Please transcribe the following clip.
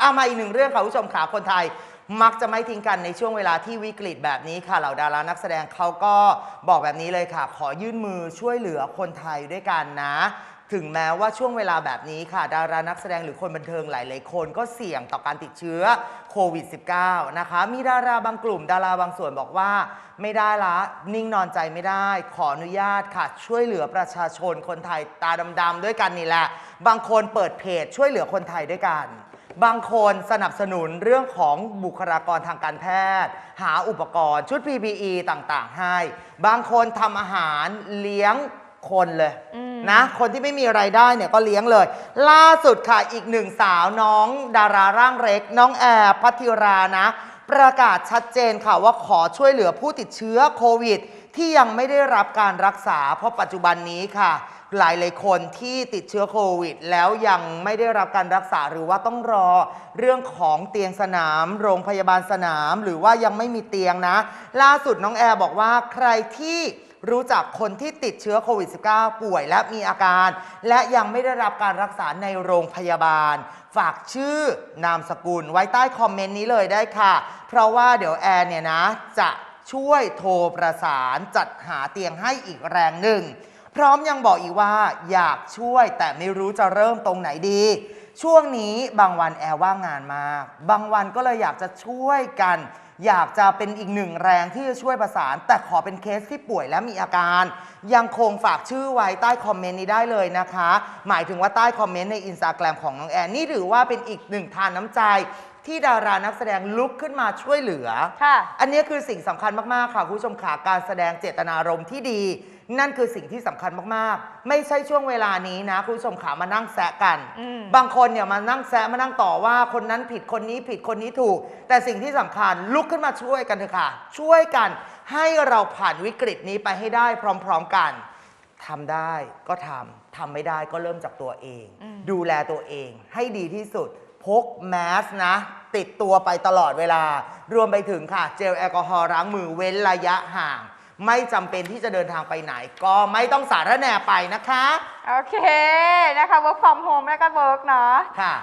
เอามาอีกหนึ่งเรื่องค่ะคุณผู้ชมขาคนไทย มักจะไม่ทิ้งกันในช่วงเวลาที่วิกฤตแบบนี้ค่ะเหล่าดารานักแสดงเขาก็บอกแบบนี้เลยค่ะ ขอยื่นมือช่วยเหลือคนไทยด้วยกันนะถึงแม้ว่าช่วงเวลาแบบนี้ค่ะ ดารานักแสดงหรือคนบันเทิงหลาย ๆ คนก็เสี่ยงต่อการติดเชื้อโควิด -19 นะคะ มีดาราบางกลุ่ม ดาราบางส่วนบอกว่า ไม่ได้ละนิ่งนอนใจไม่ได้ ขออนุญาตค่ะ ช่วยเหลือประชาชนคนไทยตาดำๆด้วยกันนี่แหละ บางคนเปิดเพจช่วยเหลือคนไทยด้วยกัน บางคนสนับสนุนเรื่องของบุคลากรทางการแพทย์ หาอุปกรณ์ชุด PPE ต่างๆ ให้ บางคนทำอาหารเลี้ยงคนเลยอืมนะคนที่ไม่มีไรายได้เนี่ยก็เลี้ยงเลย ล่าสุดค่ะอีกหนึ่งสาวน้องดาราร่างเล็ก น้องแอร์พัทธิรานะ ประกาศชัดเจนค่ะว่าขอช่วยเหลือผู้ติดเชื้อโควิด ที่ยังไม่ได้รับการรักษา เพราะปัจจุบันนี้ค่ะ หลายหลายคนที่ติดเชื้อโควิด แล้วยังไม่ได้รับการรักษาหรือว่าต้องรอเรื่องของเตียงสนาม โรงพยาบาลสนาม หรือว่ายังไม่มีเตียงนะ ล่าสุดน้องแอร์บอกว่าใครที่รู้จักคนที่ติดเชื้อโควิด -19 ป่วยและมีอาการ และยังไม่ได้รับการรักษาในโรงพยาบาล ฝากชื่อนามสกุลไว้ใต้คอมเมนต์นี้เลยได้ค่ะ เพราะว่าเดี๋ยวแอร์เนี่ยนะจะ ช่วยโทรประสานจัดหาเตียงให้อีกแรงหนึ่ง พร้อมยังบอกอีกว่าอยากช่วยแต่ไม่รู้จะเริ่มตรงไหนดี ช่วงนี้บางวันแอร์ว่างงานมาก บางวันก็เลยอยากจะช่วยกัน อยากจะเป็นอีกหนึ่งแรงที่จะช่วยประสาน แต่ขอเป็นเคสที่ป่วยและมีอาการ ยังคงฝากชื่อไว้ใต้คอมเมนต์นี้ได้เลยนะคะ หมายถึงว่าใต้คอมเมนต์ในอินสตาแกรมของน้องแอนนี่ถือว่าเป็นอีกหนึ่งทานน้ำใจ ที่ดารานักแสดงลุกขึ้นมาช่วยเหลือ ค่ะ อันนี้คือสิ่งสำคัญมากๆค่ะคุณผู้ชมขาการแสดงเจตนารมณ์ที่ดี นั่นคือสิ่งที่สำคัญมากๆ ไม่ใช่ช่วงเวลานี้นะคุณผู้ชมขามานั่งแซะกัน อืม บางคนเนี่ยมานั่งแซะมานั่งต่อว่าคนนั้นผิดคนนี้ผิดคนนี้ถูก แต่สิ่งที่สำคัญลุกขึ้นมาช่วยกันเถอะค่ะ ช่วยกันให้เราผ่านวิกฤตนี้ไปให้ได้พร้อมๆกัน ทำได้ก็ทำ ทำไม่ได้ก็เริ่มจากตัวเองอืมดูแลตัวเองให้ดีที่สุด พกแมสนะ ติดตัวไปตลอดเวลา รวมไปถึงค่ะ เจลแอลกอฮอล์ล้างมือเว้นระยะห่าง ไม่จำเป็นที่จะเดินทางไปไหน ก็ไม่ต้องสารแหน่ไปนะคะ โอเค นะคะ work from home แล้วก็ work เนาะ ค่ะ